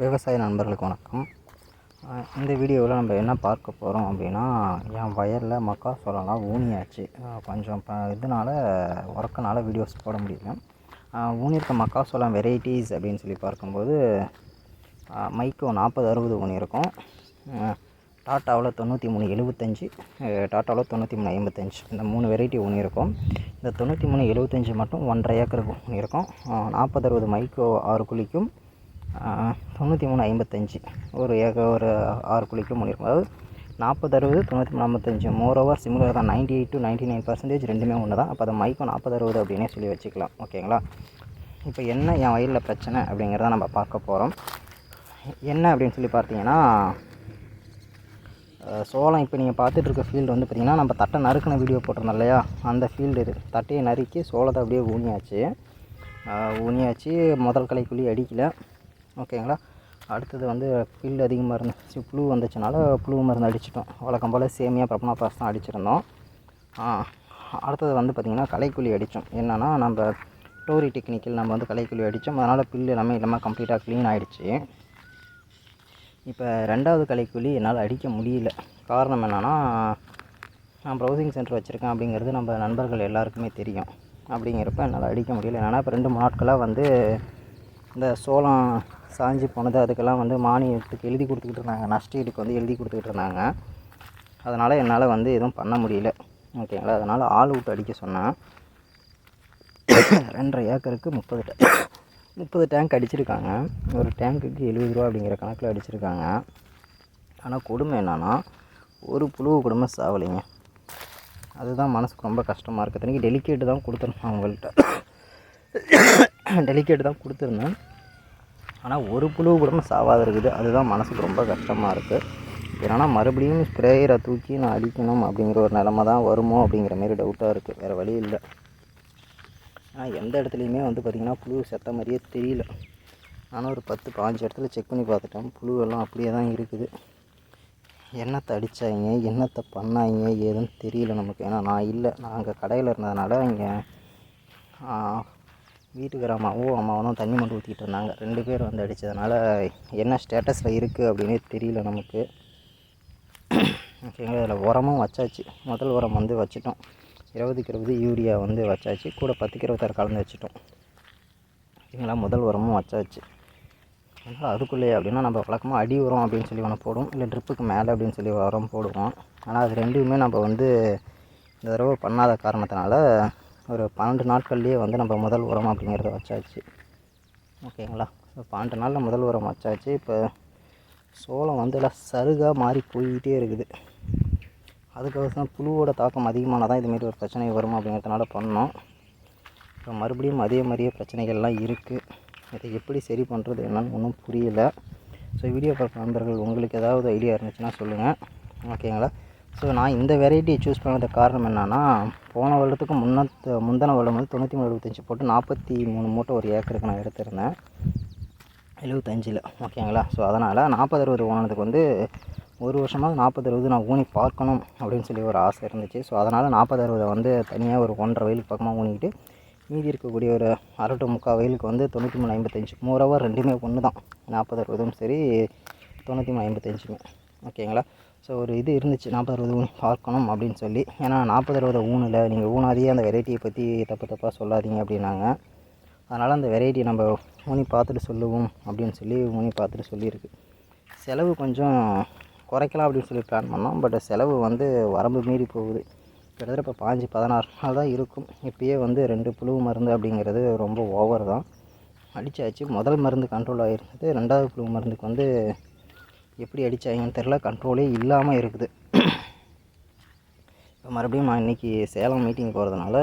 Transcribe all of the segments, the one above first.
விவசாய நண்பர்களுக்கு வணக்கம். இந்த வீடியோவில் நம்ம என்ன பார்க்க போகிறோம் அப்படின்னா என் வயலில் மக்காசோளம்லாம் ஊனியாச்சு. கொஞ்சம் இப்போ இதனால உறக்கனால வீடியோஸ் போட முடியல. ஊனியிருக்க மக்காசோளம் வெரைட்டிஸ் அப்படின்னு சொல்லி பார்க்கும்போது மைக்கோ நாற்பது அறுபது ஊனி இருக்கும் டாட்டாவில் தொண்ணூற்றி மூணு எழுபத்தஞ்சி டாட்டாவில் தொண்ணூற்றி மூணு ஐம்பத்தஞ்சு. இந்த மூணு வெரைட்டி ஒன்று இருக்கும். இந்த தொண்ணூற்றி மூணு எழுபத்தஞ்சி மட்டும் ஒன்றரை ஏக்கருக்கு ஊனியிருக்கும் நாற்பது அறுபது மைக்கோ ஆறு குழிக்கும் தொண்ணூற்றி மூணு ஐம்பத்தஞ்சு. ஒரு ஏக்கர் ஒரு ஆறு குழிக்கும் ஒன்று இருக்கும். அதாவது நாற்பது அறுபது தொண்ணூற்றி மூணு ஐம்பத்தஞ்சு. மோர் ஓவர் சிமிலர் தான் ninety eight to ninety nine percentage ரெண்டுமே ஒன்று தான் அப்போ அதை மைக்கோ நாற்பது அறுபது அப்படின்னே சொல்லி வச்சுக்கலாம். ஓகேங்களா இப்போ என்ன என் வயலில் பிரச்சனை அப்படிங்கிறத நம்ம பார்க்க போகிறோம் என்ன அப்படின்னு சொல்லி பார்த்தீங்கன்னா சோளம் இப்போ நீங்கள் பார்த்துட்டு இருக்க ஃபீல்டு வந்து பார்த்திங்கன்னா நம்ம தட்டை நறுக்கின வீடியோ போட்டிருந்தோம் இல்லையா? அந்த ஃபீல்டு இது. தட்டையை நறுக்கி சோளத்தை அப்படியே ஊனியாச்சு. ஊனியாச்சு. முதல் களைக்குள்ளி அடிக்கல. ஓகேங்களா அடுத்தது வந்து ஃபீல்டு அதிகமாக இருந்துச்சு புழு வந்துச்சுனால புழு மருந்து அடிச்சிட்டோம். வழக்கம் போல் சேமியாக பிரபனா பாஸ் தான் அடிச்சிருந்தோம். அடுத்தது வந்து பார்த்திங்கன்னா களைக்குள்ளி அடித்தோம் என்னென்னா நம்ம டோரி டெக்னிக்கல் நம்ம வந்து களைக்குள்ளி அடித்தோம் அதனால் பில்லு எல்லாமே இல்லாமல் கம்ப்ளீட்டாக க்ளீன் ஆகிடுச்சு இப்போ ரெண்டாவது கலைக்குழி என்னால் அடிக்க முடியல. காரணம் என்னென்னா நான் ப்ரௌசிங் சென்டர் வச்சுருக்கேன் அப்படிங்கிறது நம்ம நண்பர்கள் எல்லாருக்குமே தெரியும். அப்படிங்கிறப்ப என்னால் அடிக்க முடியல. என்னென்னா இப்போ ரெண்டு மூணு நாட்களாக வந்து இந்த சோளம் சாஞ்சி போனது அதுக்கெல்லாம் வந்து மானியத்துக்கு எழுதி கொடுத்துக்கிட்டு இருந்தாங்க. நஷ்டீடுக்கு வந்து எழுதி கொடுத்துக்கிட்டு இருந்தாங்க. அதனால் என்னால் வந்து எதுவும் பண்ண முடியல. ஓகேங்களா? அதனால் ஆள் விட்டு அடிக்க சொன்னேன். ரெண்டரை ஏக்கருக்கு முப்பது டே முப்பது டேங்க் அடிச்சிருக்காங்க. ஒரு டேங்க்குக்கு எழுபது ரூபா அப்படிங்கிற கணக்கில் அடிச்சிருக்காங்க. ஆனால் கொடுமை என்னென்னா ஒரு புழு கொடுமை சாவலைங்க. அதுதான் மனசுக்கு ரொம்ப கஷ்டமாக இருக்குது இத்தனைக்கு டெலிகேட்டு தான் கொடுத்துருந்தேன் அவங்கள்ட்ட. டெலிகேட்டு தான் கொடுத்துருந்தேன். ஆனால் ஒரு புழு குடும்பம் சாவாத இருக்குது. அதுதான் மனசுக்கு ரொம்ப கஷ்டமாக இருக்குது ஏன்னா மறுபடியும் ஸ்ப்ரேயரை தூக்கி நான் அடிக்கணும் அப்படிங்கிற ஒரு நிலமை தான் வருமோ அப்படிங்கிற மாதிரி டவுட்டாக இருக்குது வேறு வழி இல்லை. ஆனால் எந்த இடத்துலையுமே வந்து பார்த்திங்கன்னா புழு செத்த மாதிரியே தெரியல. நானும் ஒரு பத்து பாஞ்சு இடத்துல செக் பண்ணி பார்த்துட்டேன். புழுவெல்லாம் அப்படியே தான் இருக்குது. என்னத்தை அடித்தாங்க என்னத்தை பண்ணாங்க? ஏதுன்னு தெரியல நமக்கு. ஏன்னா நான் இல்லை. நான் அங்கே கடையில் இருந்ததுனால இங்கே வீட்டுக்கார அம்மாவும் அம்மாவும் தான் தண்ணி மட்டும் ஊற்றிக்கிட்டு இருந்தாங்க. ரெண்டு பேர் வந்து அடித்ததுனால என்ன ஸ்டேட்டஸில் இருக்குது அப்படின்னே தெரியல நமக்கு. ஓகேங்களா இதில் உரமும் வச்சாச்சு. முதல் உரம் வந்து வச்சிட்டோம். இருபதுக்கு இருபது யூரியா வந்து வச்சாச்சு. கூட பத்துக்கு இருபத்தாறு கலந்து வச்சுட்டோம். ஓகேங்களா முதல் உரமும் வச்சாச்சு. அதனால் அதுக்குள்ளேயே அப்படின்னா நம்ம வழக்கமாக அடி உரம் அப்படின்னு சொல்லி ஒன்று போடுவோம். இல்லை ட்ரிப்புக்கு மேலே அப்படின்னு சொல்லி உரம் போடுவோம். ஆனால் அது ரெண்டுமே நம்ம வந்து இந்த தடவை பண்ணாத காரணத்தினால ஒரு பன்னெண்டு நாட்கள்லேயே வந்து நம்ம முதல் உரம் அப்படிங்கிறத வச்சாச்சு. ஓகேங்களா? ஸோ பன்னெண்டு நாளில் முதல் உரம் வச்சாச்சு. இப்போ சோளம் வந்து எல்லாம் சருகாக மாறி போய்கிட்டே இருக்குது. அதுக்கோசரம் புழுவோட தாக்கம் அதிகமானால் தான் இதுமாரி ஒரு பிரச்சனை வரும் அப்படிங்கிறதுனால பண்ணோம். இப்போ மறுபடியும் அதே மாதிரியே பிரச்சனைகள்லாம் இருக்குது இதை எப்படி சரி பண்ணுறது என்னன்னு ஒன்றும் புரியல. ஸோ வீடியோ பார்க்க நண்பர்கள் உங்களுக்கு ஏதாவது ஐடியா இருந்துச்சுன்னா சொல்லுங்கள் ஓகேங்களா ஸோ நான் இந்த வெரைட்டியை சூஸ் பண்ணது காரணம் என்னென்னா போன வருடத்துக்கு முன்னத்து முந்தின வருடம் வந்து தொண்ணூற்றி மூணு எழுபத்தஞ்சு போட்டு நாற்பத்தி மூணு மூட்டை ஒரு ஏக்கருக்கு நான் எடுத்திருந்தேன். எழுபத்தஞ்சில் ஓகேங்களா ஸோ அதனால் நாற்பது அறுபது ஓனதுக்கு வந்து ஒரு வருஷமாக நாற்பது அறுபது நான் ஊனி பார்க்கணும் அப்படின்னு சொல்லி ஒரு ஆசை இருந்துச்சு. ஸோ அதனால் நாற்பது அறுபதை வந்து தனியாக ஒரு ஒன்றரை வயலுக்கு பக்கமாக ஊனிக்கிட்டு மீதி இருக்கக்கூடிய ஒரு அரை டு முக்கால் வயலுக்கு வந்து தொண்ணூற்றி மூணு ஐம்பத்தஞ்சு மூரவர் ரெண்டுமே ஒன்று தான் நாற்பது அறுபதும் சரி தொண்ணூற்றி மூணு ஐம்பத்தஞ்சுமே. ஓகேங்களா ஸோ ஒரு இது இருந்துச்சு நாற்பது அறுபது ஊனி பார்க்கணும் அப்படின்னு சொல்லி. ஏன்னா நாற்பது அறுபது ஊனில் நீங்கள் ஊனாதையே அந்த வெரைட்டியை பற்றி தப்பு தப்பாக சொல்லாதீங்க அப்படின்னாங்க. அதனால் அந்த வெரைட்டியை நம்ம ஊனி பார்த்துட்டு சொல்லுவோம் அப்படின்னு சொல்லி ஊனி பார்த்துட்டு சொல்லியிருக்கு. செலவு கொஞ்சம் குறைக்கலாம் அப்படின்னு சொல்லி பிளான் பண்ணோம். பட் செலவு வந்து வரம்பு மீறி போகுது. கிட்டத்தட்ட இப்போ பாஞ்சு பதினாறு நாள் தான் இருக்கும். இப்போயே வந்து ரெண்டு புழு மருந்து அப்படிங்கிறது ரொம்ப ஓவர் தான். அடித்தாச்சு முதல் மருந்து கண்ட்ரோல் ஆகிருந்தது ரெண்டாவது புழு மருந்துக்கு வந்து எப்படி அடித்தாங்கன்னு தெரில கண்ட்ரோலே இல்லாமல் இருக்குது. இப்போ மறுபடியும் நான் இன்றைக்கி சேலம் மீட்டிங் போகிறதுனால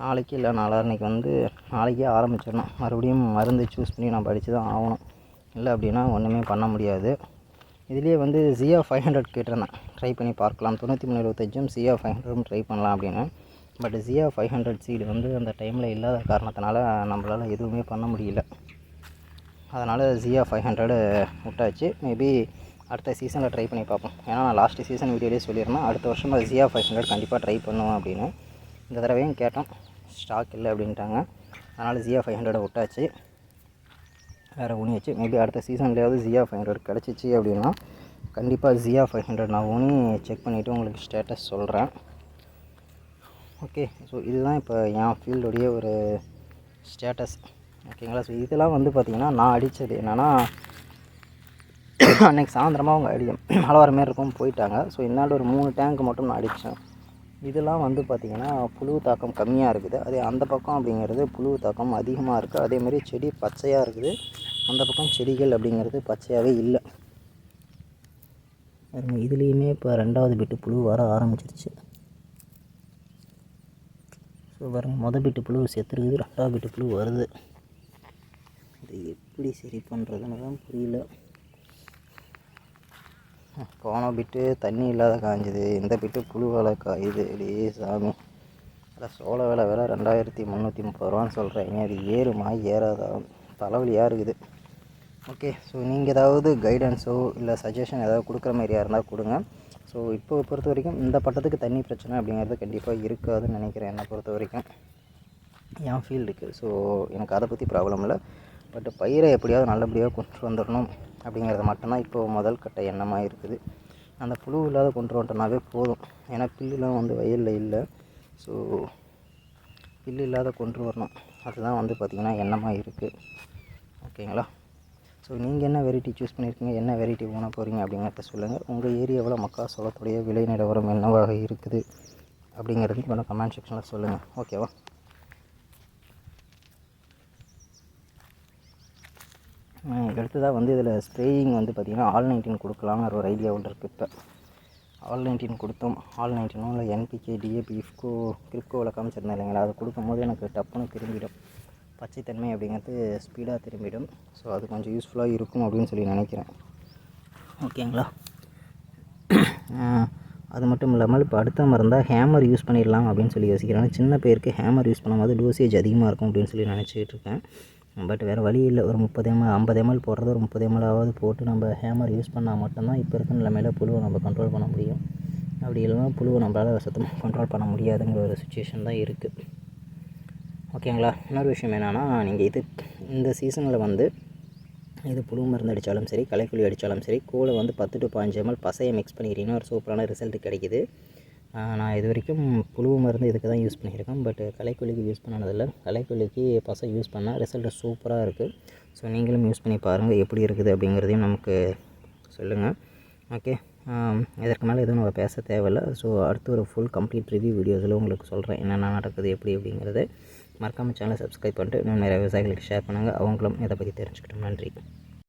நாளைக்கு இல்லை நாளான்னைக்கு வந்து நாளைக்கே ஆரம்பிச்சிடணும். மறுபடியும் மருந்து சூஸ் பண்ணி நம்ம அடித்து தான் ஆகணும். இல்லை அப்படின்னா ஒன்றுமே பண்ண முடியாது. இதுலேயே வந்து ஜியா ஃபைவ் ஹண்ட்ரட் கேட்டிருந்தேன். ட்ரை பண்ணி பார்க்கலாம். தொண்ணூற்றி மூணு இருபத்தஞ்சும் ஜியா ஃபைவ் ஹண்ட்ரடும் ட்ரை பண்ணலாம் அப்படின்னு. But Jio five hundred seed வந்து அந்த டைமில் இல்லாத காரணத்தினால நம்மளால் எதுவுமே பண்ண முடியல. அதனால் ஜியா ஃபைவ் ஹண்ட்ரடு விட்டாச்சு. மேபி அடுத்த சீசனில் ட்ரை பண்ணி பார்ப்போம். ஏன்னா நான் லாஸ்ட் சீசன் வீடியோலேயே சொல்லியிருந்தேன். அடுத்த வருஷம் ஜியா ஃபைவ் ஹண்ட்ரட் கண்டிப்பாக ட்ரை பண்ணுவோம் அப்படின்னு. இந்த தடவையும் கேட்டோம். ஸ்டாக் இல்லை அப்படின்ட்டாங்க. அதனால் ஜியா ஃபைவ் ஹண்ட்ரடை விட்டாச்சு. வேறு ஊனியாச்சு மேபி அடுத்த சீசன்லேயாவது ஜியா ஃபைவ் ஹண்ட்ரட் கிடச்சிச்சு அப்படின்னா கண்டிப்பாக ஜியா ஃபைவ் ஹண்ட்ரட் நான் ஊனி செக் பண்ணிவிட்டு உங்களுக்கு ஸ்டேட்டஸ் சொல்கிறேன் ஓகே ஸோ இதுதான் இப்போ என் ஃபீல்டுடைய ஒரு ஸ்டேட்டஸ் ஓகேங்களா ஸோ இதெல்லாம் வந்து பார்த்திங்கன்னா நான் அடித்தது என்னென்னா அன்றைக்கி சாயந்தரமாக அவங்க அடி மழை வர மாதிரி இருக்கும் போயிட்டாங்க. ஸோ இன்னாண்டு ஒரு மூணு டேங்க் மட்டும் நான் அடித்தேன் இதெல்லாம் வந்து பார்த்திங்கன்னா புழு தாக்கம் கம்மியாக இருக்குது. அதே அந்த பக்கம் அப்படிங்கிறது புழு தாக்கம் அதிகமாக இருக்குது அதேமாரி செடி பச்சையாக இருக்குது. அந்த பக்கம் செடிகள் அப்படிங்கிறது பச்சையாகவே இல்லை. பாருங்க இதுலேயுமே இப்போ ரெண்டாவது பிட்டு புழு வர ஆரம்பிச்சிருச்சு. ஸோ பாருங்கள் மொதல் பிட்டு புழு செத்துருக்குது. ரெண்டாவது பிட்டு புழு வருது. இது எப்படி சரி பண்ணுறதுன்னு தான் புரியல. போன பிட்டு தண்ணி இல்லாத காய்ஞ்சது இந்த பிட்டு புழு வேலை காயுது. டே சாமி. அதான் சோள வேலை வேலை ரெண்டாயிரத்தி முந்நூற்றி முப்பது ரூபான்னு சொல்கிறேன் அது ஏறுமா? ஏறாதா? தலைவலியாக இருக்குது. ஓகே ஸோ நீங்கள் ஏதாவது கைடன்ஸோ இல்லை சஜஷன் ஏதாவது கொடுக்குற மாதிரியாக இருந்தால் கொடுங்க. ஸோ இப்போ பொறுத்த வரைக்கும் இந்த பட்டத்துக்கு தண்ணி பிரச்சனை அப்படிங்கிறது கண்டிப்பாக இருக்காதுன்னு நினைக்கிறேன். என்னை பொறுத்த வரைக்கும். என் ஃபீல்டுக்கு ஸோ எனக்கு அதை பற்றி ப்ராப்ளம் இல்லை. பட் பயிரை எப்படியாவது நல்லபடியாக கொண்டு வந்துடணும். அப்படிங்கிறது மட்டும்தான் இப்போ முதல் கட்ட எண்ணமாக இருக்குது. அந்த புழு இல்லாத கொண்டு வந்துட்டோம்னாவே போதும். ஏன்னா பில்லுலாம் வந்து வயலில் இல்லை. ஸோ பில்லு இல்லாத கொண்டு வரணும். அதுதான் வந்து பார்த்திங்கன்னா எண்ணமாக இருக்குது ஓகேங்களா? ஸோ நீங்கள் என்ன வெரைட்டி சூஸ் பண்ணியிருக்கீங்க என்ன வெரைட்டி போன போகிறீங்க அப்படிங்கிறத சொல்லுங்கள் உங்கள் ஏரியாவில் மக்காசோளத்துடைய விலை நிலவரம் என்னவாக இருக்குது? அப்படிங்கிறது கொஞ்சம் கமெண்ட் செக்ஷனில் சொல்லுங்கள் ஓகேவா? அடுத்ததாக வந்து இதில் ஸ்ப்ரேயிங் வந்து பார்த்திங்கன்னா ஆல் நைன்டீன் கொடுக்கலாங்கிற ஒரு ஐடியா ஒன்று இருக்குது இப்போ. ஆல் நைன்டீன் கொடுத்தோம். ஆல் நைன்டீனும் இல்லை என்பிகே டிஏபி இஃப்கோ கிரிப்கோவில் காமிச்சிருந்தேன் இல்லைங்களா? அது கொடுக்கும்போது எனக்கு டப்புன்னு திரும்பிடும். பச்சைத்தன்மை அப்படிங்கிறது ஸ்பீடாக திரும்பிடும். ஸோ அது கொஞ்சம் யூஸ்ஃபுல்லாக இருக்கும் அப்படின்னு சொல்லி நினைக்கிறேன். ஓகேங்களா அது மட்டும் இல்லாமல் இப்போ அடுத்த மருந்தாக ஹேமர் யூஸ் பண்ணிடலாம் அப்படின்னு சொல்லி யோசிக்கிறேன். சின்ன பேருக்கு ஹேமர் யூஸ் பண்ணும்போது டோசேஜ் அதிகமாக இருக்கும் அப்படின்னு சொல்லி நினச்சிக்கிட்டு இருக்கேன். பட் வேறு வழி இல்லை. ஒரு முப்பது எம்எல் ஐம்பது எம்எல் போடுறது ஒரு முப்பது எம்எல்லாவது போட்டு நம்ம ஹேமர் யூஸ் பண்ணால் மட்டும்தான் இப்போ இருக்க நிலைமையில புழுவை நம்ம கண்ட்ரோல் பண்ண முடியும். அப்படி இல்லைன்னா புழுவை நம்மளால் சுத்தமாக கண்ட்ரோல் பண்ண முடியாதுங்கிற ஒரு சுச்சுவேஷன் தான் இருக்குது ஓகேங்களா இன்னொரு விஷயம் என்னென்னா நீங்கள் இது இந்த சீசனில் வந்து இது புழு மருந்து அடித்தாலும் சரி களைக்குழி அடித்தாலும் சரி கூட வந்து பத்து டு பாஞ்சு எம்எல் பசையை மிக்ஸ் பண்ணிக்கிறீங்கன்னா ஒரு சூப்பரான ரிசல்ட் கிடைக்கிது. நான் இது வரைக்கும் புழு மருந்து இதுக்கு தான் யூஸ் பண்ணியிருக்கேன். But களைக்கொல்லிக்கு use பண்ணனதில்லை. களைக்கொல்லிக்கு பசை யூஸ் பண்ணால் ரிசல்ட் சூப்பராக இருக்குது ஸோ நீங்களும் யூஸ் பண்ணி பாருங்கள் எப்படி இருக்குது அப்படிங்கிறதையும் நமக்கு சொல்லுங்கள் ஓகே இதற்கு மேலே எதுவும் நம்ம பேச தேவையில்லை. ஸோ அடுத்து ஒரு ஃபுல் கம்ப்ளீட் ரிவ்யூ வீடியோஸில் உங்களுக்கு சொல்கிறேன் என்னென்ன நடக்குது எப்படி அப்படிங்கிறது. மறக்காமல் சேனலை சப்ஸ்கிரைப் பண்ணிட்டு இன்னும் நிறைய விவசாயிகளுக்கு ஷேர் பண்ணுங்கள் அவங்களும் இதை பற்றி தெரிஞ்சுக்கிட்டோம். நன்றி.